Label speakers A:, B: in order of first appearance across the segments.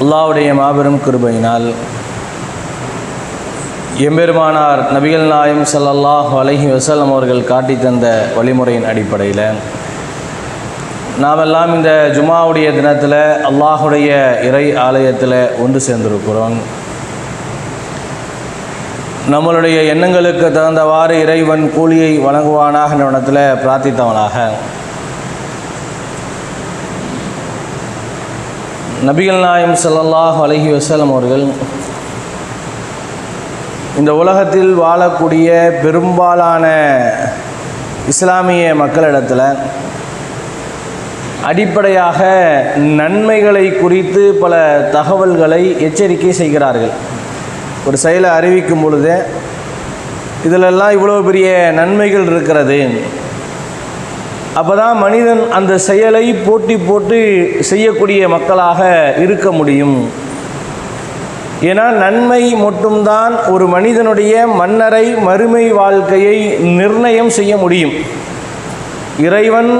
A: அல்லாவுடைய மாபெரும் கிருபையினால் எம்பெருமானார் நபிகள் நாயம் ஸல்லல்லாஹு அலைஹி வசலம் அவர்கள் காட்டி தந்த வழிமுறையின் அடிப்படையில் நாமெல்லாம் இந்த ஜுமாவுடைய தினத்தில் அல்லாஹுடைய இறை ஆலயத்தில் ஒன்று சேர்ந்திருக்கிறோம். நம்மளுடைய எண்ணங்களுக்கு தகுந்தவாறு இறைவன் கூலியை வழங்குவானாக நிறுவனத்தில் பிரார்த்தித்தவனாக. நபிகள் நாயம் ஸல்லல்லாஹு அலஹி வசலம் அவர்கள் இந்த உலகத்தில் வாழக்கூடிய பெரும்பாலான இஸ்லாமிய மக்களிடத்தில் அடிப்படையாக நன்மைகளை குறித்து பல தகவல்களை எச்சரிக்கை செய்கிறார்கள். ஒரு செயலை அறிவிக்கும் பொழுது இதிலெல்லாம் இவ்வளோ பெரிய நன்மைகள் இருக்கிறது. அப்போ தான் மனிதன் அந்த செயலை போட்டி போட்டு செய்யக்கூடிய மக்களாக இருக்க முடியும். ஏன்னா நன்மை மட்டும்தான் ஒரு மனிதனுடைய மன்னரை மறுமை வாழ்க்கையை நிர்ணயம் செய்ய முடியும். இறைவன்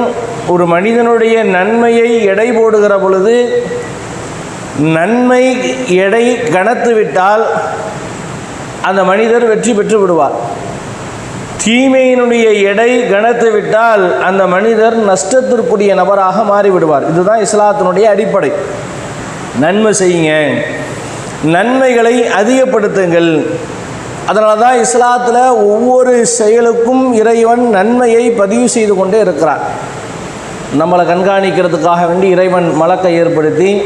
A: ஒரு மனிதனுடைய நன்மையை எடை போடுகிற பொழுது நன்மை எடை கனத்து விட்டால் அந்த மனிதர் வெற்றி பெற்று விடுவார். தீமையினுடைய எடை கணத்து விட்டால் அந்த மனிதர் நஷ்டத்திற்குரிய நபராக மாறிவிடுவார். இதுதான் இஸ்லாத்தினுடைய அடிப்படை. நன்மை செய்யுங்க. நன்மைகளை அதிகப்படுத்துங்கள். அதனால தான் இஸ்லாத்தில் ஒவ்வொரு செயலுக்கும் இறைவன் நன்மையை பதிவு செய்து கொண்டே இருக்கிறார். நம்மளை கண்காணிக்கிறதுக்காக வேண்டி இறைவன் மலக்கை ஏற்படுத்தி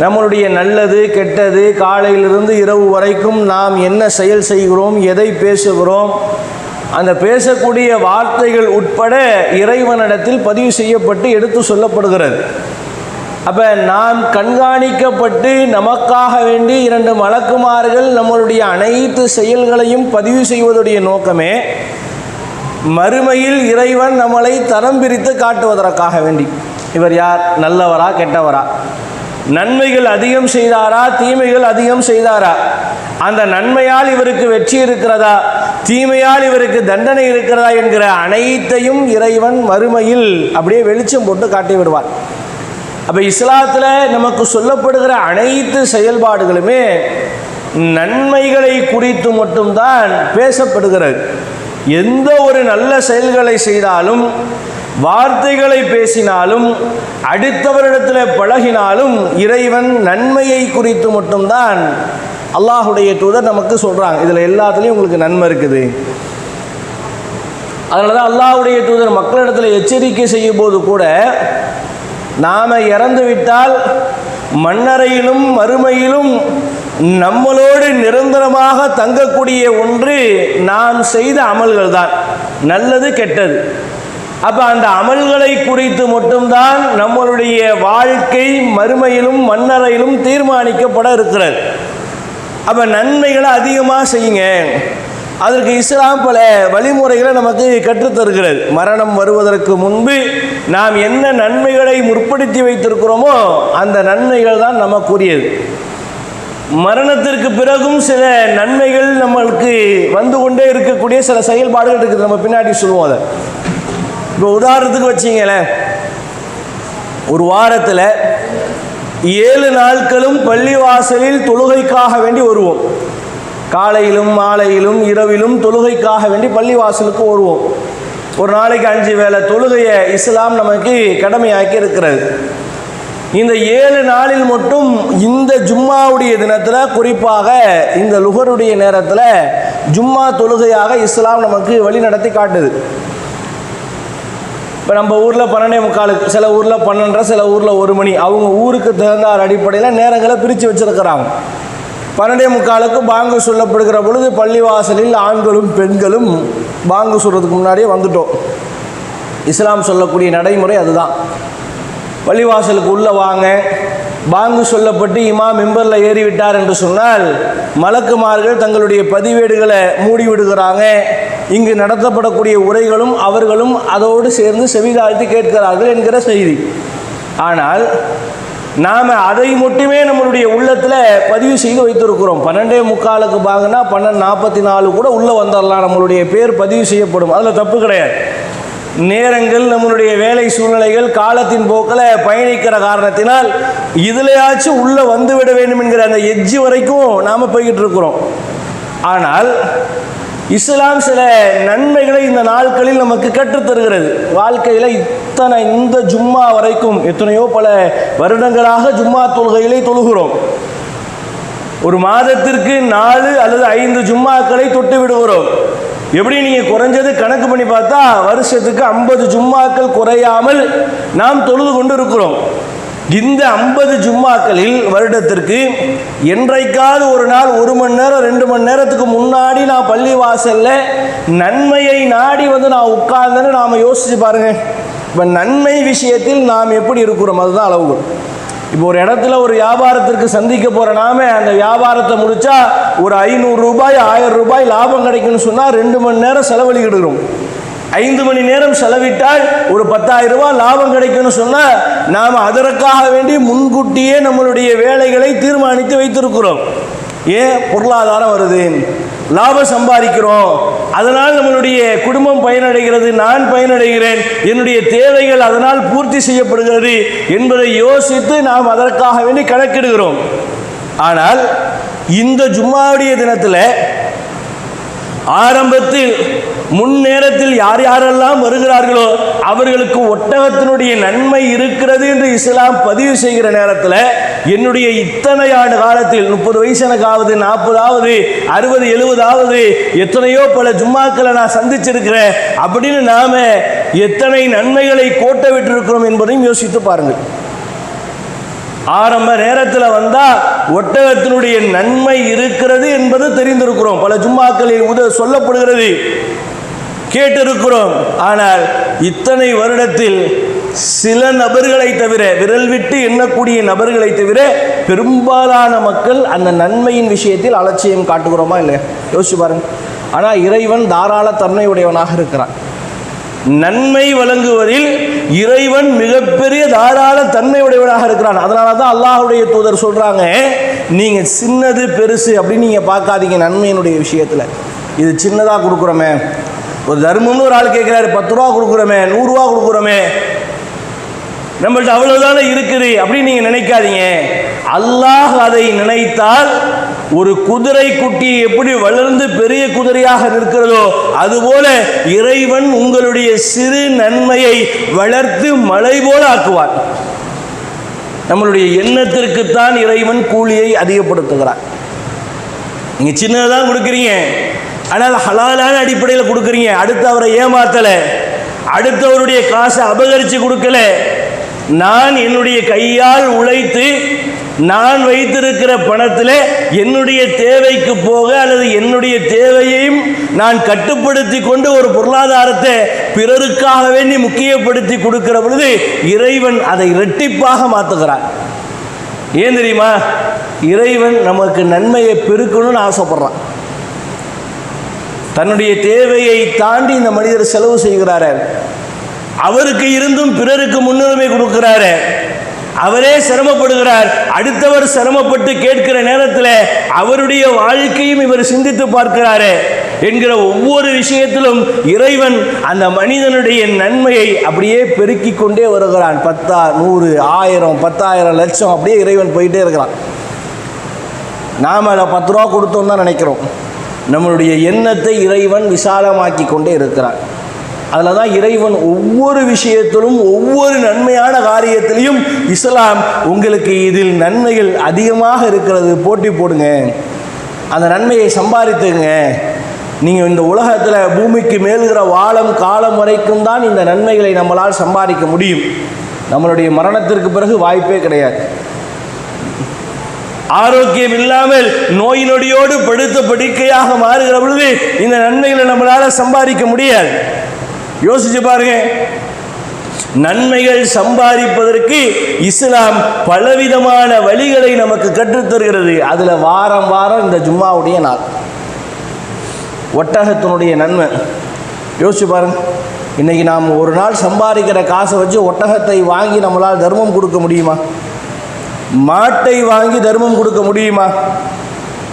A: நம்மளுடைய நல்லது கெட்டது காலையிலிருந்து இரவு வரைக்கும் நாம் என்ன செயல் செய்கிறோம் எதை பேசுகிறோம் அந்த பேசக்கூடிய வார்த்தைகள் உட்பட இறைவனிடத்தில் பதிவு செய்யப்பட்டு எடுத்து சொல்லப்படுகிறது. அப்போ நாம் கண்காணிக்கப்பட்டு நமக்காக வேண்டி இரண்டு மலக்குமார்கள் நம்மளுடைய அனைத்து செயல்களையும் பதிவு செய்வதுடைய நோக்கமே மறுமையில் இறைவன் நம்மளை தரம் பிரித்து காட்டுவதற்காக வேண்டி. இவர் யார்? நல்லவரா கெட்டவரா? நன்மைகள் அதிகம் செய்தாரா? தீமைகள் அதிகம் செய்தாரா? அந்த நன்மையால் இவருக்கு வெற்றி இருக்கிறதா? தீமையால் இவருக்கு தண்டனை இருக்கிறதா என்கிற அனைத்தையும் இறைவன் மறுமையில் அப்படியே வெளிச்சம் போட்டு காட்டி விடுவார் அப்போ இஸ்லாத்தில் நமக்கு சொல்லப்படுகிற அனைத்து செயல்பாடுகளுமே நன்மைகளை குறித்து மட்டும்தான் பேசப்படுகிறது. எந்த ஒரு நல்ல செயல்களை செய்தாலும் வார்த்தைகளை பேசினாலும் அடுத்தவரிடத்தில் பழகினாலும் இறைவன் நன்மையை குறித்து மட்டும்தான் அல்லாஹுடைய தூதர் நமக்கு சொல்கிறாங்க இதில் எல்லாத்துலேயும் உங்களுக்கு நன்மை இருக்குது. அதனால தான் அல்லாஹுடைய தூதர் மக்களிடத்தில் எச்சரிக்கை செய்யும் போது கூட நாம் இறந்து விட்டால் மண்ணறையிலும் மறுமையிலும் நம்மளோடு நிரந்தரமாக தங்கக்கூடிய ஒன்று நாம் செய்த அமல்கள் தான் நல்லது கெட்டது. அப்போ அந்த அமல்களை குறித்து மட்டும்தான் நம்மளுடைய வாழ்க்கை மறுமையிலும் மன்னரையிலும் தீர்மானிக்கப்பட இருக்கிறது. அப்போ நன்மைகளை அதிகமாக செய்யுங்க. அதற்கு இஸ்லாம் பல வழிமுறைகளை நமக்கு கற்றுத்தருகிறது மரணம் வருவதற்கு முன்பு நாம் என்ன நன்மைகளை முற்படுத்தி வைத்திருக்கிறோமோ அந்த நன்மைகள் தான் நமக்குரியது. மரணத்திற்கு பிறகும் சில நன்மைகள் நம்மளுக்கு வந்து கொண்டே இருக்கக்கூடிய சில செயல்பாடுகள் இருக்குது. நம்ம பின்னாடி சொல்லுவோம் அதை. இப்போ உதாரணத்துக்கு வச்சிங்களேன். ஒரு வாரத்தில் ஏழு நாட்களும் பள்ளிவாசலில் தொழுகைக்காக வேண்டி வருவோம். காலையிலும் மாலையிலும் இரவிலும் தொழுகைக்காக வேண்டி பள்ளிவாசலுக்கு வருவோம். ஒரு நாளைக்கு அஞ்சு வேளை தொழுகையை இஸ்லாம் நமக்கு கடமையாக்கி இருக்கிறது. இந்த ஏழு நாளில் மட்டும் இந்த ஜும்மாவுடைய தினத்தில் குறிப்பாக இந்த லுகருடைய நேரத்தில் ஜும்மா தொழுகையாக இஸ்லாம் நமக்கு வழி நடத்தி காட்டுது. இப்போ நம்ம ஊரில் பன்னெண்டே முக்காலுக்கு சில ஊரில் பன்னெண்டரை சில ஊரில் ஒரு மணி. அவங்க ஊருக்கு தகுந்தார் அடிப்படையில் நேரங்களை பிரித்து வச்சுருக்கிறாங்க. பன்னெண்டே முக்காலுக்கு பாங்கு சொல்லப்படுகிற பொழுது பள்ளிவாசலில் ஆண்களும் பெண்களும் பாங்கு சொல்கிறதுக்கு முன்னாடியே வந்துட்டோம். இஸ்லாம் சொல்லக்கூடிய நடைமுறை அதுதான். பள்ளிவாசலுக்கு உள்ளே வாங்க. பாங்கு சொல்லப்பட்டு இமா மெம்பரில் ஏறிவிட்டார் என்று சொன்னால் மலக்குமார்கள் தங்களுடைய பதிவேடுகளை மூடி விடுகிறாங்க இங்கு நடத்தப்படக்கூடிய உரைகளும் அவர்களும் அதோடு சேர்ந்து செவிதாழ்த்தி கேட்கிறார்கள் என்கிற செய்தி. ஆனால் நாம் அதை மட்டுமே நம்மளுடைய உள்ளத்தில் பதிவு செய்து வைத்திருக்கிறோம். பன்னெண்டே முக்காலுக்கு பாங்கன்னா பன்னெண்டு நாற்பத்தி நாலு கூட உள்ளே வந்துடலாம் நம்மளுடைய பேர் பதிவு செய்யப்படும். அதில் தப்பு கிடையாது. நேரங்கள் நம்மளுடைய வேலை சூழ்நிலைகள் காலத்தின் போக்கில் பயணிக்கிற காரணத்தினால் இதுலையாச்சும் உள்ளே வந்து விட வேண்டும் என்கிற அந்த எஜ்ஜி வரைக்கும் நாம் போய்கிட்டு இருக்கிறோம். ஆனால் இஸ்லாம் சில நன்மைகளை இந்த நாட்களில் நமக்கு கற்றுத்தருகிறது வாழ்க்கையில் இத்தனை இந்த ஜும்மா வரைக்கும் எத்தனையோ பல வருடங்களாக ஜும்மா தொழுகையிலே தொழுகிறோம். ஒரு மாதத்திற்கு நாலு அல்லது ஐந்து ஜும்மாக்களை தொட்டு விடுகிறோம். எப்படி நீங்கள் குறைஞ்சது கணக்கு பண்ணி பார்த்தா வருஷத்துக்கு ஐம்பது ஜும்மாக்கள் குறையாமல் நாம் தொழுது கொண்டு இருக்கிறோம். இந்த ஐம்பது ஜும்மாக்களில் வருடத்திற்கு என்றைக்காவது ஒரு நாள் ஒரு மணி நேரம் ரெண்டு மணி நேரத்துக்கு முன்னாடி நான் பள்ளி வாசலில் நன்மையை நாடி வந்து நான் உட்கார்ந்தேன்னு நாம் யோசிச்சு பாருங்க. இப்போ நன்மை விஷயத்தில் நாம் எப்படி இருக்கிறோம்? அதுதான் அளவுகள் இப்போ ஒரு இடத்துல ஒரு வியாபாரத்திற்கு சந்திக்க போகிற நாம அந்த வியாபாரத்தை முடித்தா ஒரு ஐநூறு ரூபாய் ஆயிரம் ரூபாய் லாபம் கிடைக்கும்னு சொன்னால் ரெண்டு மணி நேரம் செலவழிக்கிடுகிறோம் ஐந்து மணி நேரம் செலவிட்டால் ஒரு பத்தாயிரம் ரூபாய் லாபம் கிடைக்கும்னு சொன்னால் நாம் அதற்காக வேண்டி முன்கூட்டியே நம்மளுடைய வேலைகளை தீர்மானித்து வைத்திருக்கிறோம். ஏன்? பொருளாதாரம் வருது. லாபம் சம்பாதிக்கிறோம். அதனால் நம்மளுடைய குடும்பம் பயனடைகிறது நான் பயனடைகிறேன். என்னுடைய தேவைகள் அதனால் பூர்த்தி செய்யப்படுகிறது என்பதை யோசித்து நாம் அதற்காக வேண்டி கணக்கிடுகிறோம். ஆனால் இந்த ஜும்மாவுடைய தினத்தில் ஆரம்பத்தில் முன் நேரத்தில் யார் யாரெல்லாம் வருகிறார்களோ அவர்களுக்கு ஒட்டகத்தினுடைய நன்மை இருக்கிறது என்று இஸ்லாம் பதிவு செய்கிற நேரத்தில் என்னுடைய இத்தனை ஆண்டு காலத்தில் முப்பது வயசு எனக்கு ஆகுது நாற்பதாவது அறுபது எழுபதாவது எத்தனையோ பல ஜும்மாக்களை நான் சந்திச்சிருக்கிறேன். அப்படின்னு நாம எத்தனை நன்மைகளை கோட்ட விட்டிருக்கிறோம் என்பதையும் யோசித்து பாருங்கள். ஆரம்ப நேரத்தில் வந்தால் ஒட்டகத்தினுடைய நன்மை இருக்கிறது என்பது தெரிந்திருக்கிறோம். பல ஜும்மாக்களில் உத சொல்லப்படுகிறது. கேட்டிருக்கிறோம். ஆனால் இத்தனை வருடத்தில் சில நபர்களை தவிர விரல் விட்டு எண்ணக்கூடிய நபர்களை தவிர பெரும்பாலான மக்கள் அந்த நன்மையின் விஷயத்தில் அலட்சியம் காட்டுகிறோமா இல்லையா? யோசிச்சு பாருங்க. ஆனால் இறைவன் தாராள தன்மையுடையவனாக இருக்கிறான். நன்மை வழங்குவதில் இறைவன் மிகப்பெரிய தாராள தன்மை உடையவனாக இருக்கிறான். அதனால தான் அல்லாஹுடைய தூதர் சொல்கிறாங்க நீங்கள் சின்னது பெருசு அப்படின்னு நீங்கள் பார்க்காதீங்க நன்மையினுடைய விஷயத்தில். இது சின்னதாக கொடுக்குறோமே. ஒரு தர்மம்னு ஒரு ஆள் கேட்குறாரு பத்து ரூபா கொடுக்குறோமே நூறுரூவா கொடுக்குறோமே. நம்மள்ட்ட அவ்வளோதானே இருக்குது அப்படின்னு நீங்கள் நினைக்காதீங்க. அல்லாஹ் அதை நினைத்தால் ஒரு குதிரை குட்டி எப்படி வளர்ந்து பெரிய குதிரையாக நிற்கிறதோ அதுபோல இறைவன் உங்களுடைய சிறு நன்மையை வளர்த்து மலை போல ஆக்குவார். நம்மளுடைய எண்ணத்திற்குத்தான் இறைவன் கூலியை அதிகப்படுத்துகிறார். நீங்க சின்னதான் கொடுக்குறீங்க. ஆனால் ஹலாலான அடிப்படையில் கொடுக்குறீங்க. அடுத்து அவரை ஏமாத்தலை. அடுத்தவருடைய காசை அபகரித்து கொடுக்கல. நான் என்னுடைய கையால் உழைத்து நான் வைத்திருக்கிற பணத்தில் என்னுடைய தேவைக்கு போக அல்லது என்னுடைய தேவையையும் நான் கட்டுப்படுத்தி கொண்டு ஒரு பொருளாதாரத்தை பிறருக்காக வேண்டி முக்கியப்படுத்தி கொடுக்கிற பொழுது இறைவன் அதை இரட்டிப்பாக மாற்றுகிறான் ஏன் தெரியுமா? இறைவன் நமக்கு நன்மையை பெருக்கணும்னு ஆசைப்படுறான். தன்னுடைய தேவையை தாண்டி இந்த மனிதர் செலவு செய்கிறாரு. அவருக்கு இருந்தும் பிறருக்கு முன்னுரிமை கொடுக்கிறாரு. அவரே சிரமப்படுகிறார். அடுத்தவர் சிரமப்பட்டு கேட்கிற நேரத்தில் அவருடைய வாழ்க்கையும் இவர் சிந்தித்து பார்க்கிறாரு என்கிற ஒவ்வொரு விஷயத்திலும் இறைவன் அந்த மனிதனுடைய நன்மையை அப்படியே பெருக்கிக் கொண்டே வருகிறான். பத்தா நூறு ஆயிரம் பத்தாயிரம் லட்சம் அப்படியே இறைவன் போயிட்டே இருக்கிறான். நாம் அதில் பத்து ரூபா கொடுத்தோம் தான் நினைக்கிறோம். நம்மளுடைய எண்ணத்தை இறைவன் விசாலமாக்கி கொண்டே இருக்கிறான். அதில் தான் இறைவன் ஒவ்வொரு விஷயத்திலும் ஒவ்வொரு நன்மையான காரியத்திலையும் இஸ்லாம் உங்களுக்கு இதில் நன்மைகள் அதிகமாக இருக்கிறது. போட்டி போடுங்க. அந்த நன்மையை சம்பாதித்துங்க. நீங்கள் இந்த உலகத்தில் பூமிக்கு மேல்கிற வாழம் காலம் வரைக்கும் தான் இந்த நன்மைகளை நம்மளால் சம்பாதிக்க முடியும். நம்மளுடைய மரணத்திற்கு பிறகு வாய்ப்பே கிடையாது. ஆரோக்கியம் இல்லாமல் நோய் நொடியோடு படுத்த படுக்கையாக மாறுகிற பொழுது இந்த நன்மைகளை நம்மளால் சம்பாதிக்க முடியாது. யோசிச்சு பாருங்க. நன்மைகள் சம்பாதிப்பதற்கு இஸ்லாம் பலவிதமான வழிகளை நமக்கு கற்றுத் தருகிறது. வாரம் வாரம் இந்த ஜும்மாவுடைய நாள். ஒட்டகத்தினுடைய நன்மை. யோசிச்சு பாருங்க. இன்னைக்கு நாம் ஒரு நாள் சம்பாதிக்கிற காசை வச்சு ஒட்டகத்தை வாங்கி நம்மளால் தர்மம் கொடுக்க முடியுமா? மாட்டை வாங்கி தர்மம் கொடுக்க முடியுமா?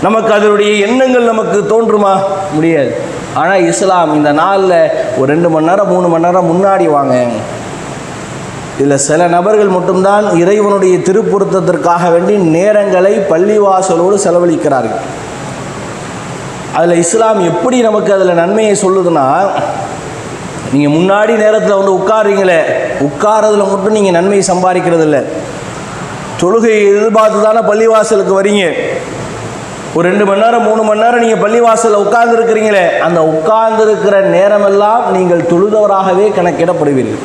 A: நமக்கு அதனுடைய எண்ணங்கள் நமக்கு தோன்றுமா? முடியாது. ஆனால் இஸ்லாம் இந்த நாளில் ஒரு ரெண்டு மணி நேரம் மூணு மணி நேரம் முன்னாடி வாங்க. இதில் சில நபர்கள் மட்டும்தான் இறைவனுடைய திருப்பொருத்தத்திற்காக வேண்டி நேரங்களை பள்ளிவாசலோடு செலவழிக்கிறார்கள். அதில் இஸ்லாம் எப்படி நமக்கு அதில் நன்மையை சொல்லுதுன்னா நீங்கள் முன்னாடி நேரத்தில் வந்து உட்காருறீங்களே உட்காரதுல மட்டும் நீங்கள் நன்மையை சம்பாதிக்கிறது இல்லை தொழுகையை எதிர்பார்த்து தானே பள்ளிவாசலுக்கு வரீங்க. ஒரு ரெண்டு மணி நேரம் மூணு மணி நேரம் நீங்கள் பள்ளிவாசலில் உட்கார்ந்துருக்கிறீங்களே அந்த உட்கார்ந்துருக்கிற நேரமெல்லாம் நீங்கள் தொழுதவராகவே கணக்கிடப்படுவீர்கள்.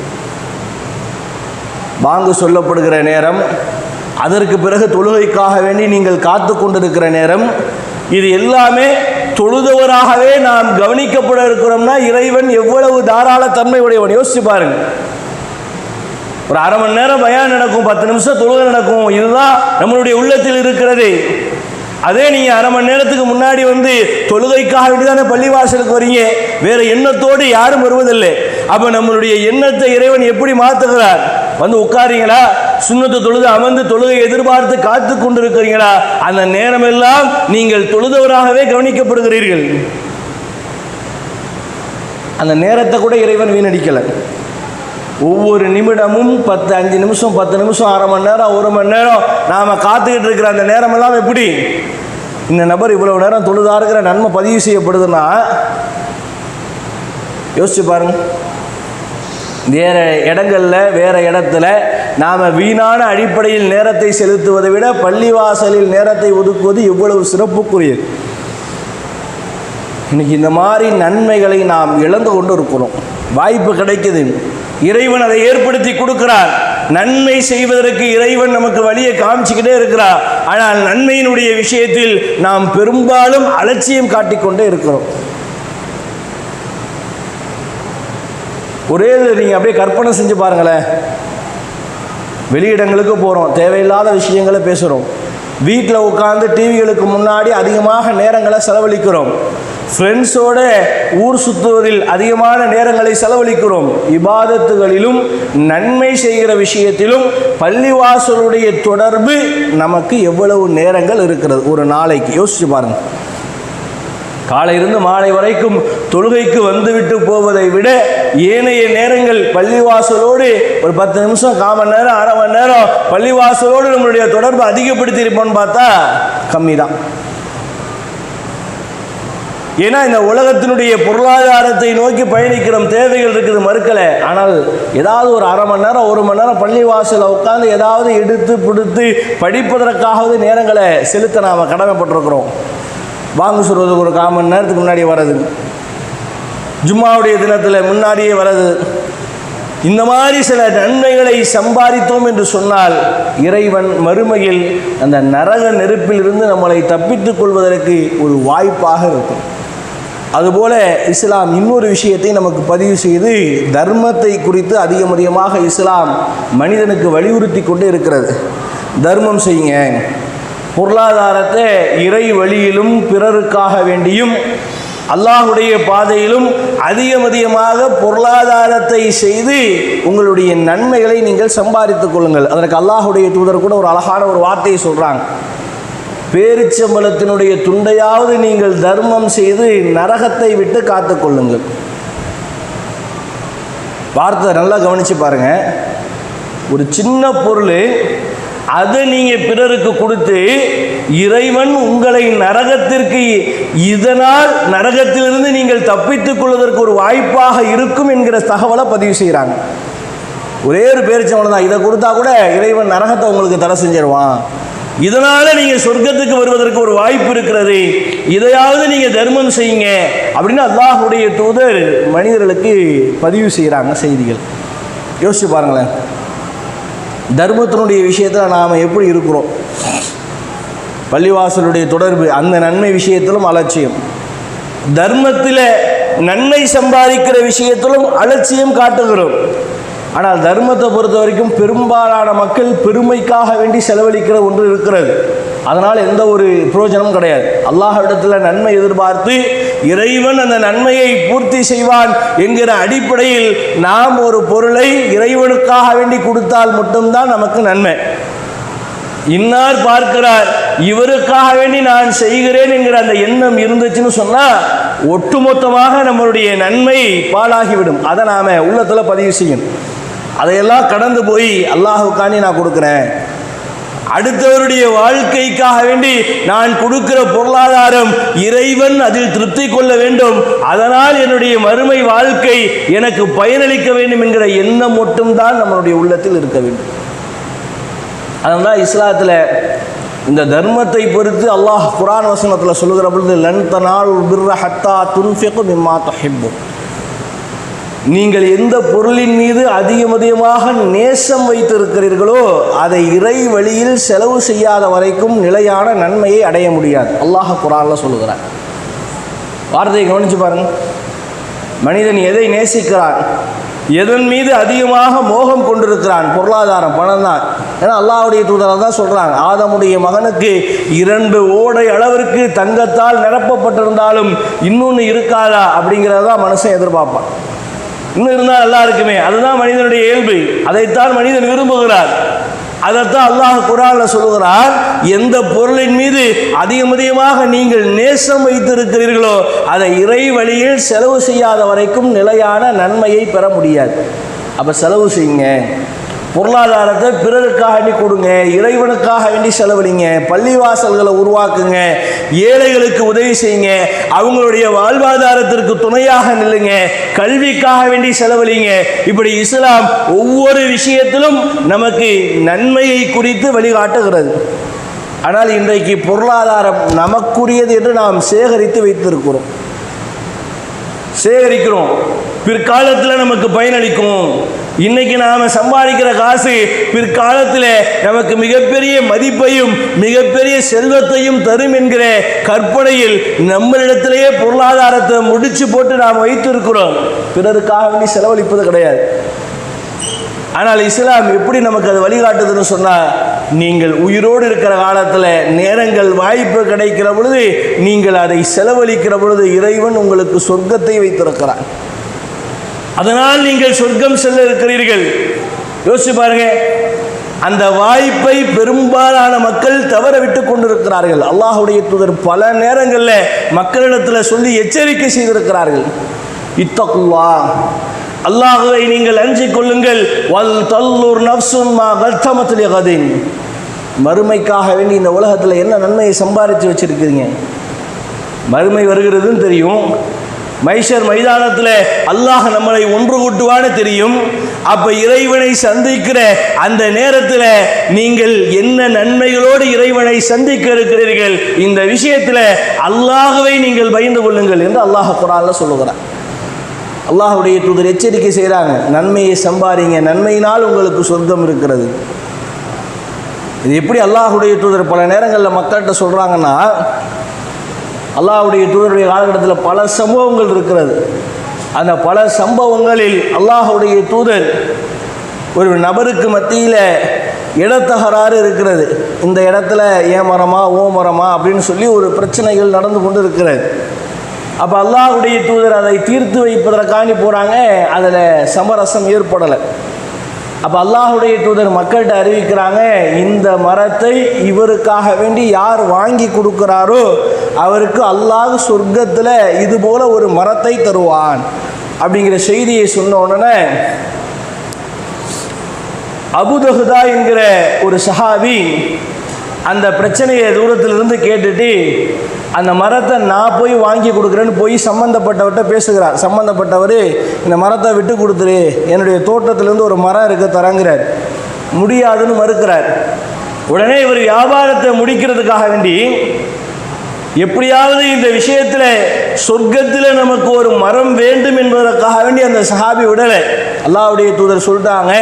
A: வாங்கு சொல்லப்படுகிற நேரம் அதற்கு பிறகு தொழுகைக்காக வேண்டி நீங்கள் காத்து கொண்டிருக்கிற நேரம் இது எல்லாமே தொழுதவராகவே நாம் கவனிக்கப்பட இருக்கிறோம்னா இறைவன் எவ்வளவு தாராள தன்மை உடையவன். யோசிச்சு பாருங்க. ஒரு அரை மணி நேரம் பயான் நடக்கும் பத்து நிமிஷம் தொழுகை நடக்கும் இதுதான் நம்மளுடைய உள்ளத்தில் இருக்கிறது. அதே நீங்கள் அரை மணி நேரத்துக்கு முன்னாடி வந்து தொழுகைக்காக வேண்டிதானே பள்ளிவாசலுக்கு வரீங்க வேறு எண்ணத்தோடு யாரும் வருவதில்லை. அப்போ நம்மளுடைய எண்ணத்தை இறைவன் எப்படி மாற்றுகிறார் வந்து உட்காரீங்களா? சுண்ணத்து தொழுது அமர்ந்து தொழுகை எதிர்பார்த்து காத்து கொண்டிருக்கிறீங்களா? அந்த நேரமெல்லாம் நீங்கள் தொழுதவராகவே கவனிக்கப்படுகிறீர்கள். அந்த நேரத்தை கூட இறைவன் வீணடிக்கலை. ஒவ்வொரு நிமிடமும் பத்து அஞ்சு நிமிஷம் பத்து நிமிஷம் அரை மணி நேரம் ஒரு மணி நேரம் நாம் காத்துக்கிட்டு இருக்கிற அந்த நேரமெல்லாம் எப்படி? இந்த நபர் இவ்வளவு நேரம் தொழுதாருங்கிற நன்மை பதிவு செய்யப்படுதுன்னா யோசிச்சு பாருங்க. வேற இடங்கள்ல வேற இடத்துல நாம் வீணான அடிப்படையில் நேரத்தை செலுத்துவதை விட பள்ளிவாசலில் நேரத்தை ஒதுக்குவது எவ்வளவு சிறப்புக்குரியது. இன்னைக்கு இந்த மாதிரி நன்மைகளை நாம் இழந்து கொண்டு இருக்கிறோம். வாய்ப்பு கிடைக்குது. இறைவன் அதை ஏற்படுத்தி கொடுக்கிறார். நன்மை செய்வதற்கு இறைவன் நமக்கு வழியை காமிச்சுக்கிட்டே இருக்கிறார். ஆனால் நன்மையினுடைய விஷயத்தில் நாம் பெரும்பாலும் அலட்சியம் காட்டிக்கொண்டே இருக்கிறோம். ஒரே நீங்கள் அப்படியே கற்பனை செஞ்சு பாருங்களேன். வெளியிடங்களுக்கு போகிறோம் தேவையில்லாத விஷயங்களை பேசுகிறோம் வீட்டில் உட்காந்து டிவிகளுக்கு முன்னாடி அதிகமாக நேரங்களை செலவழிக்கிறோம். ஃப்ரெண்ட்ஸோட ஊர் சுற்றுவதில் அதிகமான நேரங்களை செலவழிக்கிறோம். இபாதத்துகளிலும் நன்மை செய்கிற விஷயத்திலும் பள்ளிவாசலுடைய தொடர்பு நமக்கு எவ்வளவு நேரங்கள் இருக்கிறது? ஒரு நாளைக்கு. யோசிச்சு பாருங்க. காலையிலிருந்து மாலை வரைக்கும் தொழுகைக்கு வந்துவிட்டு போவதை விட ஏனைய நேரங்கள் பள்ளிவாசலோடு ஒரு பத்து நிமிஷம் கால் மணி நேரம் அரை மணி நேரம் பள்ளிவாசலோடு நம்மளுடைய தொடர்பு அதிகப்படுத்தி இருப்போம்னு பார்த்தா கம்மி தான் ஏன்னா இந்த உலகத்தினுடைய பொருளாதாரத்தை நோக்கி பயணிக்கிறோம் தேவைகள் இருக்குது மறுக்கலை. ஆனால் ஏதாவது ஒரு அரை மணி நேரம் ஒரு மணி நேரம் பள்ளி வாசலில் உட்காந்து ஏதாவது எடுத்து பிடித்து படிப்பதற்காகவது நேரங்களை செலுத்த நாம் கடமைப்பட்டிருக்கிறோம். வாங்க சொல்கிறதுக்கு ஒரு கால் மணி நேரத்துக்கு முன்னாடி வர்றது. ஜும்மாவுடைய தினத்தில் முன்னாடியே வர்றது. இந்த மாதிரி சில நன்மைகளை சம்பாதித்தோம் என்று சொன்னால் இறைவன் மறுமையில் அந்த நரக நெருப்பிலிருந்து நம்மளை தப்பித்துக் கொள்வதற்கு ஒரு வாய்ப்பாக இருக்கும். அதுபோல இஸ்லாம் இன்னொரு விஷயத்தை நமக்கு பதிவு செய்து தர்மத்தை குறித்து அதிகம் அதிகமாக இஸ்லாம் மனிதனுக்கு வலியுறுத்தி கொண்டே இருக்கிறது. தர்மம் செய்யுங்க. பொருளாதாரத்தை இறை வழியிலும் பிறருக்காக வேண்டியும் அல்லாஹுடைய பாதையிலும் அதிகம் அதிகமாக பொருளாதாரத்தை செய்து உங்களுடைய நன்மைகளை நீங்கள் சம்பாதித்துக் கொள்ளுங்கள். அதற்கு அல்லாஹுடைய தூதர் கூட ஒரு அழகான ஒரு வார்த்தையை சொல்கிறாங்க பேரிச்சம்பளத்தினுடைய துண்டையாவது நீங்கள் தர்மம் செய்து நரகத்தை விட்டு காத்துக்கொள்ளுங்கள். வார்த்தை நல்லா கவனித்து பாருங்க. ஒரு சின்ன பொருள் அதை நீங்கள் பிறருக்கு கொடுத்து இறைவன் உங்களை நரகத்திற்கு இதனால் நரகத்திலிருந்து நீங்கள் தப்பித்துக் கொள்வதற்கு ஒரு வாய்ப்பாக இருக்கும் என்கிற தகவலை பதிவு செய்கிறாங்க ஒரே ஒரு பேரிச்சம்பளம் தான். இதை கொடுத்தா கூட இறைவன் நரகத்தை உங்களுக்கு தடை செஞ்சிருவான். இதனால நீங்கள் சொர்க்கத்துக்கு வருவதற்கு ஒரு வாய்ப்பு இருக்கிறது. இதையாவது நீங்கள் தர்மம் செய்யுங்க. அப்படின்னு அல்லாஹுடைய தூதர் மனிதர்களுக்கு பதிவு செய்கிறாங்க செய்திகள். யோசிச்சு பாருங்களேன். தர்மத்தினுடைய விஷயத்தில் நாம் எப்படி இருக்கிறோம்? பள்ளிவாசலுடைய தொடர்பு அந்த நன்மை விஷயத்திலும் அலட்சியம். தர்மத்தில் நன்மை சம்பாதிக்கிற விஷயத்திலும் அலட்சியம் காட்டுகிறோம். ஆனால் தர்மத்தை பொறுத்த வரைக்கும் பெரும்பாலான மக்கள் பெருமைக்காக வேண்டி செலவழிக்கிற ஒன்று இருக்கிறது. அதனால் எந்த ஒரு பிரயோஜனமும் கிடையாது. அல்லாஹ்விடத்தில் நன்மை எதிர்பார்த்து இறைவன் அந்த நன்மையை பூர்த்தி செய்வான் என்கிற அடிப்படையில் நாம் ஒரு பொருளை இறைவனுக்காக வேண்டி கொடுத்தால் மட்டும்தான் நமக்கு நன்மை. இன்னார் பார்க்கிறார் இவருக்காக வேண்டி நான் செய்கிறேன் என்கிற அந்த எண்ணம் இருந்துச்சுன்னு சொன்னால் ஒட்டுமொத்தமாக நம்மளுடைய நன்மை பாழாகிவிடும். அதை நாம உள்ளத்தில் பதிவு செய்யணும். அதையெல்லாம் கடந்து போய் அல்லாஹுக்காண்டி நான் கொடுக்குறேன். அடுத்தவருடைய வாழ்க்கைக்காக வேண்டி நான் கொடுக்கிற பொருளாதாரம் இறைவன் அதில் திருப்தி கொள்ள வேண்டும். அதனால் என்னுடைய மறுமை வாழ்க்கை எனக்கு பயனளிக்க வேண்டும் என்கிற எண்ணம் மட்டும்தான் நம்மளுடைய உள்ளத்தில் இருக்க வேண்டும். அதனால் இஸ்லாத்தில் இந்த தர்மத்தை பொறுத்து அல்லாஹ் குரான் வசனத்தில் சொல்லுகிற பொழுது லன் தனால் பிர்ர ஹத்தா துன்ஃபிகு மிம்மா துஹிப்பு. நீங்கள் எந்த பொருளின் மீது அதிகம் அதிகமாக நேசம் வைத்திருக்கிறீர்களோ அதை இறை வழியில் செலவு செய்யாத வரைக்கும் நிலையான நன்மையை அடைய முடியாது. அல்லாஹ் குரானில் சொல்லுகிறார் வார்த்தையை கவனிச்சு பாருங்க. மனிதன் எதை நேசிக்கிறான்? எதன் மீது அதிகமாக மோகம் கொண்டிருக்கிறான்? பொருளாதாரம் பணம் தான். ஏன்னா அல்லாவுடைய தூதரை தான் சொல்கிறாங்க ஆதமுடைய மகனுக்கு இரண்டு ஓடை அளவிற்கு தங்கத்தால் நிரப்பப்பட்டிருந்தாலும் இன்னொன்று இருக்காதா அப்படிங்கிறத தான் மனுஷன் எதிர்பார்ப்பான். இன்னும் இருந்தால் நல்லா இருக்குமே. அதுதான் மனிதனுடைய இயல்பு. அதைத்தான் மனிதன் விரும்புகிறார் அதைத்தான் அல்லாஹ் குரானில் சொல்லுகிறார் எந்த பொருளின் மீது அதிகம் அதிகமாக நீங்கள் நேசம் வைத்திருக்கிறீர்களோ அதை இறை வழியில் செலவு செய்யாத வரைக்கும் நிலையான நன்மையை பெற முடியாது. அப்போ செலவு செய்யுங்க. பொருளாதாரத்தை பிறருக்காக வேண்டி கொடுங்க இறைவனுக்காக வேண்டி செலவழிங்க பள்ளிவாசல்களை உருவாக்குங்க ஏழைகளுக்கு உதவி செய்யுங்க அவங்களுடைய வாழ்வாதாரத்திற்கு துணையாக நில்லுங்க கல்விக்காக வேண்டி செலவழிங்க. இப்படி இஸ்லாம் ஒவ்வொரு விஷயத்திலும் நமக்கு நன்மையை குறித்து வழிகாட்டுகிறது. ஆனால் இன்றைக்கு பொருளாதாரம் நமக்குரியது என்று நாம் சேகரித்து வைத்திருக்கிறோம். சேகரிக்கிறோம். பிற்காலத்தில் நமக்கு பயனளிக்கும். இன்னைக்கு நாம சம்பாதிக்கிற காசு பிற்காலத்தில் நமக்கு மிகப்பெரிய மதிப்பையும் மிகப்பெரிய செல்வத்தையும் தரும் என்கிற கற்பனையில் நம்மளிடத்திலேயே பொருளாதாரத்தை முடிச்சு போட்டு நாம் வைத்திருக்கிறோம். பிறருக்காக வேண்டி செலவழிப்பது கிடையாது. ஆனால் இஸ்லாம் எப்படி நமக்கு அது வழிகாட்டுதுன்னு சொன்னால் நீங்கள் உயிரோடு இருக்கிற காலத்தில் நேரங்கள் வாய்ப்பு கிடைக்கிற பொழுது நீங்கள் அதை செலவழிக்கிற பொழுது இறைவன் உங்களுக்கு சொர்க்கத்தை வைத்திருக்கிறான். அதனால் நீங்கள் சொர்க்கம் செல்ல இருக்கிறீர்கள். யோசிச்சு பாருங்க. அந்த வாய்ப்பை பெரும்பாலான மக்கள் தவற விட்டு கொண்டிருக்கிறார்கள். அல்லாஹுடைய தூதர் பல நேரங்களில் மக்களிடத்தில் சொல்லி எச்சரிக்கை செய்திருக்கிறார்கள். இத்தகுல்லா அல்லாஹுவை நீங்கள் அஞ்சிக் கொள்ளுங்கள். வல் தல்லூர் நப்சுன் மா கதின். மறுமைக்காக வேண்டி இந்த உலகத்தில் என்ன நன்மையை சம்பாதிச்சு வச்சிருக்கிறீங்க மறுமை வருகிறதுன்னு தெரியும். மைஷர் மைதானத்தில் அல்லாஹ் நம்மளை ஒன்று கூட்டுவான்னு தெரியும். அப்ப இறைவனை சந்திக்கிற அந்த நேரத்தில் நீங்கள் என்ன நன்மைகளோடு இறைவனை சந்திக்க இருக்கிறீர்கள்? இந்த விஷயத்தில் அல்லாஹுவை நீங்கள் பயந்து கொள்ளுங்கள் என்று அல்லாஹ் குரான்ல சொல்லுகிறார் அல்லாஹுடைய தூதர் எச்சரிக்கை செய்கிறாங்க நன்மையை சம்பாதிங்க நன்மையினால் உங்களுக்கு சொர்க்கம் இருக்கிறது. இது எப்படி அல்லாஹுடைய தூதர் பல நேரங்களில் மக்கள்கிட்ட சொல்கிறாங்கன்னா அல்லாஹுடைய தூதருடைய காலகட்டத்தில் பல சம்பவங்கள் இருக்கிறது. அந்த பல சம்பவங்களில் அல்லாஹுடைய தூதர் ஒரு நபருக்கு மத்தியில் இடத்தகராறு இருக்கிறது. இந்த இடத்துல ஏன் மரமா ஓ மரமா அப்படின்னு சொல்லி ஒரு பிரச்சனைகள் நடந்து கொண்டு இருக்கிறது அப்போ அல்லாஹுடைய தூதர் அதை தீர்த்து வைப்பதற்காண்டி போகிறாங்க அதில் சமரசம் ஏற்படலை. அப்போ அல்லாஹுடைய தூதர் மக்கள்கிட்ட அறிவிக்கிறாங்க இந்த மரத்தை இவருக்காக வேண்டி யார் வாங்கி கொடுக்குறாரோ அவருக்கு அல்லாஹ் சொர்க்கத்தில் இது போல ஒரு மரத்தை தருவான். அப்படிங்கிற செய்தியை சொன்ன உடனே அபுதகுதா என்கிற ஒரு சஹாபி அந்த பிரச்சனையை தூரத்திலிருந்து கேட்டுட்டு அந்த மரத்தை நான் போய் வாங்கி கொடுக்குறேன்னு போய் சம்மந்தப்பட்டவர்கிட்ட பேசுகிறார். சம்மந்தப்பட்டவர் இந்த மரத்தை விட்டு கொடுத்துரு. என்னுடைய தோட்டத்திலேருந்து ஒரு மரம் இருக்க தரங்கிறார். முடியாதுன்னு மறுக்கிறார். உடனே இவர் வியாபாரத்தை முடிக்கிறதுக்காக வேண்டி எப்படியாவது இந்த விஷயத்தில் சொர்க்கத்தில் நமக்கு ஒரு மரம் வேண்டும் என்பதற்காக வேண்டி அந்த சஹாபி விடலை. அல்லாவுடைய தூதர் சொல்லிட்டாங்க.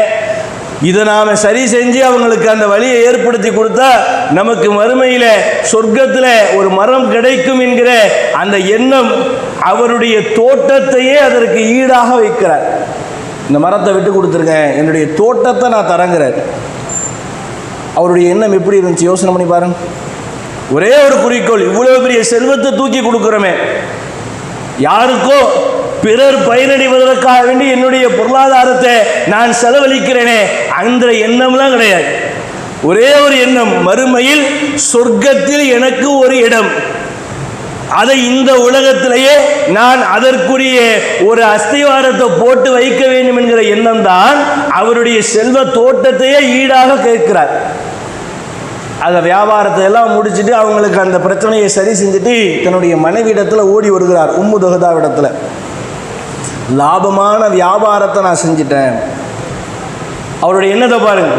A: இதை நாம் சரி செஞ்சு அவங்களுக்கு அந்த வழியை ஏற்படுத்தி கொடுத்தா நமக்கு மறுமையில் சொர்க்கத்தில் ஒரு மரம் கிடைக்கும் என்கிற அந்த எண்ணம் அவருடைய தோட்டத்தையே அதற்கு ஈடாக வைக்கிறார். இந்த மரத்தை விட்டு கொடுத்துருக்கேன் என்னுடைய தோட்டத்தை நான் தரங்கிறேன் அவருடைய எண்ணம் எப்படி இருந்துச்சு? யோசனை பண்ணி பாருங்க. ஒரே ஒரு குறிக்கோள் இவ்வளோ பெரிய செல்வத்தை தூக்கி கொடுக்குறோமே. யாருக்கோ பிறர் பயனடைவதற்காக வேண்டி என்னுடைய பொருளாதாரத்தை நான் செலவழிக்கிறேனே அந்த எண்ணம்லாம் கிடையாது. ஒரே ஒரு எண்ணம் மறுமையில் சொர்க்கத்தில் எனக்கு ஒரு இடம். அதை இந்த உலகத்திலேயே நான் அதற்குரிய ஒரு அஸ்திவாரத்தை போட்டு வைக்க வேண்டும் என்கிற எண்ணம் தான் அவருடைய செல்வ தோட்டத்தையே ஈடாக கேட்கிறார். அந்த வியாபாரத்தை எல்லாம் முடிச்சுட்டு அவங்களுக்கு அந்த பிரச்சனையை சரி செஞ்சுட்டு தன்னுடைய மனைவியிடத்தில் ஓடி வருகிறார் உம்மு தொகதாவிடத்தில். லாபமான வியாபாரத்தை நான் செஞ்சிட்டேன். அவருடைய எண்ணத்தை பாருங்க.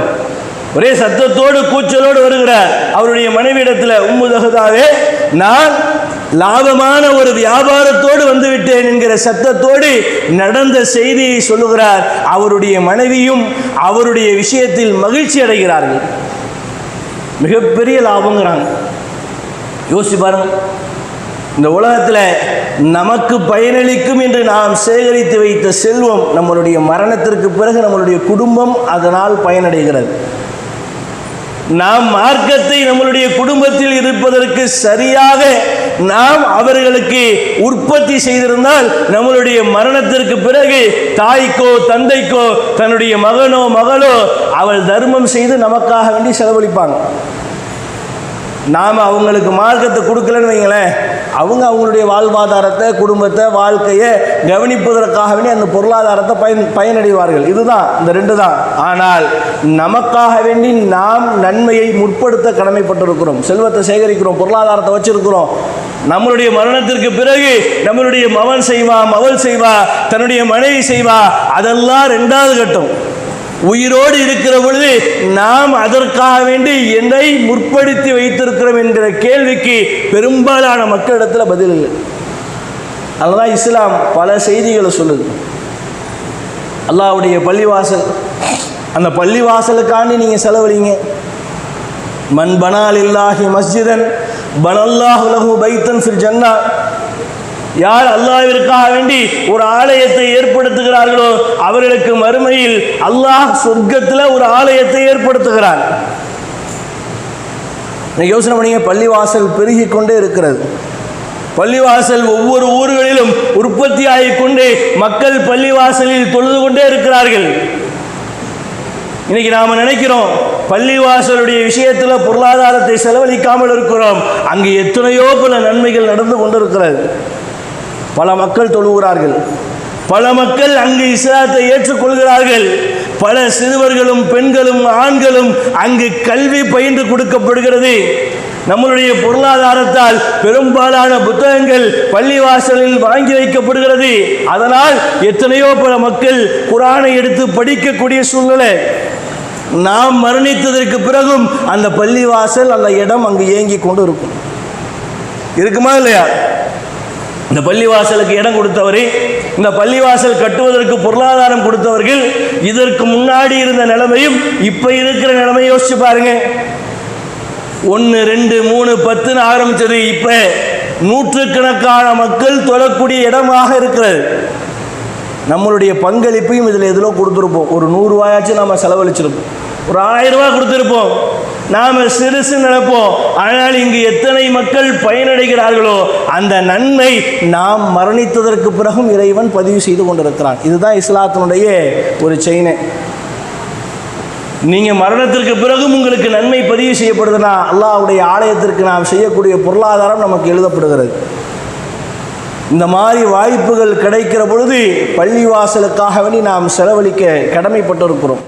A: ஒரே சத்தத்தோடு கூச்சலோடு வருகிறார் அவருடைய மனைவியிடத்தில் உம்முதகுதாவே நான் லாபமான ஒரு வியாபாரத்தோடு வந்துவிட்டேன் என்கிற சத்தத்தோடு நடந்த செய்தியை சொல்லுகிறார். அவருடைய மனைவியும் அவருடைய விஷயத்தில் மகிழ்ச்சி அடைகிறார்கள். மிகப்பெரிய லாபங்கிறாங்க. யோசிச்சு பாருங்க. இந்த உலகத்தில் நமக்கு பயனளிக்கும் என்று நாம் சேகரித்து வைத்த செல்வம் நம்மளுடைய மரணத்திற்கு பிறகு நம்மளுடைய குடும்பம் அதனால் பயனடைகிறது. நாம் மார்க்கத்தை நம்மளுடைய குடும்பத்தில் இருப்பதற்கு சரியாக நாம் அவர்களுக்கு உற்பத்தி செய்திருந்தால் நம்மளுடைய மரணத்திற்கு பிறகு தாய்க்கோ தந்தைக்கோ தன்னுடைய மகனோ மகளோ அவள் தர்மம் செய்து நமக்காக வேண்டி செலவழிப்பாங்க. நாம் அவங்களுக்கு மார்க்கத்தை கொடுக்கலன்னு வைங்களேன் அவங்க அவங்களுடைய வாழ்வாதாரத்தை குடும்பத்தை வாழ்க்கையை கவனிப்பதற்காக வேண்டி அந்த பொருளாதாரத்தை பயன் பயனடைவார்கள். இதுதான் இந்த ரெண்டு தான். ஆனால் நமக்காக வேண்டி நாம் நன்மையை முற்படுத்த கடமைப்பட்டிருக்கிறோம். செல்வத்தை சேகரிக்கிறோம் பொருளாதாரத்தை வச்சிருக்கிறோம். நம்மளுடைய மரணத்திற்கு பிறகு நம்மளுடைய மவன் செய்வா மவள் செய்வா தன்னுடைய மனைவி செய்வா அதெல்லாம் ரெண்டாவது கட்டம். உயிரோடு இருக்கிற பொழுது நாம் அதற்காக வேண்டி என்னை முற்படுத்தி வைத்திருக்கிறோம் என்கிற கேள்விக்கு பெரும்பாலான மக்களிடத்தில் பதில் இல்லை. அதுதான் இஸ்லாம் பல செய்திகளை சொல்லுது. அல்லாவுடைய பள்ளிவாசல். அந்த பள்ளிவாசலுக்காண்டி நீங்கள் செலவழிங்க. மண் பனால் இல்லாஹி மஸ்ஜிதன் பனல்லாஹு லஹு பைத்தன் ஃபில் ஜன்னா. யார் அல்லாவிற்காக வேண்டி ஒரு ஆலயத்தை ஏற்படுத்துகிறார்களோ அவர்களுக்கு மறுமையில் அல்லாஹ் சொர்க்கத்தில் ஒரு ஆலயத்தை ஏற்படுத்துகிறான். நீங்க யோசனை பண்ணீங்க பள்ளிவாசல் பெருகி கொண்டே இருக்கிறது. பள்ளிவாசல் ஒவ்வொரு ஊர்களிலும் உற்பத்தி ஆகிக்கொண்டே மக்கள் பள்ளிவாசலில் தொழுது கொண்டே இருக்கிறார்கள். இன்னைக்கு நாம் நினைக்கிறோம் பள்ளிவாசலுடைய விஷயத்தில் பொருளாதாரத்தை செலவழிக்காமல் இருக்கிறோம். அங்கு எத்தனையோ பல நன்மைகள் நடந்து கொண்டிருக்கிறது. பல மக்கள் தொழுகிறார்கள். பல மக்கள் அங்கு இஸ்லாத்தை ஏற்றுக்கொள்கிறார்கள். பல சிறுவர்களும் பெண்களும் ஆண்களும் அங்கு கல்வி பயின்று கொடுக்கப்படுகிறது. நம்மளுடைய பொருளாதாரத்தால் பெரும்பாலான புத்தகங்கள் பள்ளிவாசலில் வாங்கி வைக்கப்படுகிறது. அதனால் எத்தனையோ பல மக்கள் குரானை எடுத்து படிக்கக்கூடிய சூழ்நிலை. நாம் மரணித்ததற்கு பிறகும் அந்த பள்ளிவாசல் அந்த இடம் அங்கு இயங்கி கொண்டு இருக்கும். இருக்குமா இல்லையா? இந்த பள்ளிவாசலுக்கு இடம் கொடுத்தவர் இந்த பள்ளிவாசல் கட்டுவதற்கு பொருளாதாரம் கொடுத்தவர்கள் இதற்கு முன்னாடி இருந்த நிலைமையும் இப்போ இருக்கிற நிலைமையை யோசிச்சு பாருங்க. ஒன்று ரெண்டு மூணு பத்துன்னு ஆரம்பித்தது இப்போ நூற்றுக்கணக்கான மக்கள் தொழக்கூடிய இடமாக இருக்கிறது. நம்மளுடைய பங்களிப்பையும் இதில் எதிலோ கொடுத்துருப்போம். ஒரு நூறுரூவாயாச்சும் நம்ம செலவழிச்சிருப்போம். ஒரு ஆயிரம் ரூபாய் கொடுத்துருப்போம். நாம் சிறுசு நினைப்போம். ஆனால் இங்கு எத்தனை மக்கள் பயனடைகிறார்களோ அந்த நன்மை நாம் மரணித்ததற்கு பிறகும் இறைவன் பதிவு செய்து கொண்டிருக்கிறான். இதுதான் இஸ்லாத்தினுடைய ஒரு செயினை நீங்கள் மரணத்திற்கு பிறகும் உங்களுக்கு நன்மை பதிவு செய்யப்படுதுன்னா அல்லாவுடைய ஆலயத்திற்கு நாம் செய்யக்கூடிய பொருளாதாரம் நமக்கு எழுதப்படுகிறது. இந்த மாதிரி வாய்ப்புகள் கிடைக்கிற பொழுது பள்ளிவாசலுக்காக வேண்டி நாம் செலவழிக்க கடமைப்பட்டிருக்கிறோம்.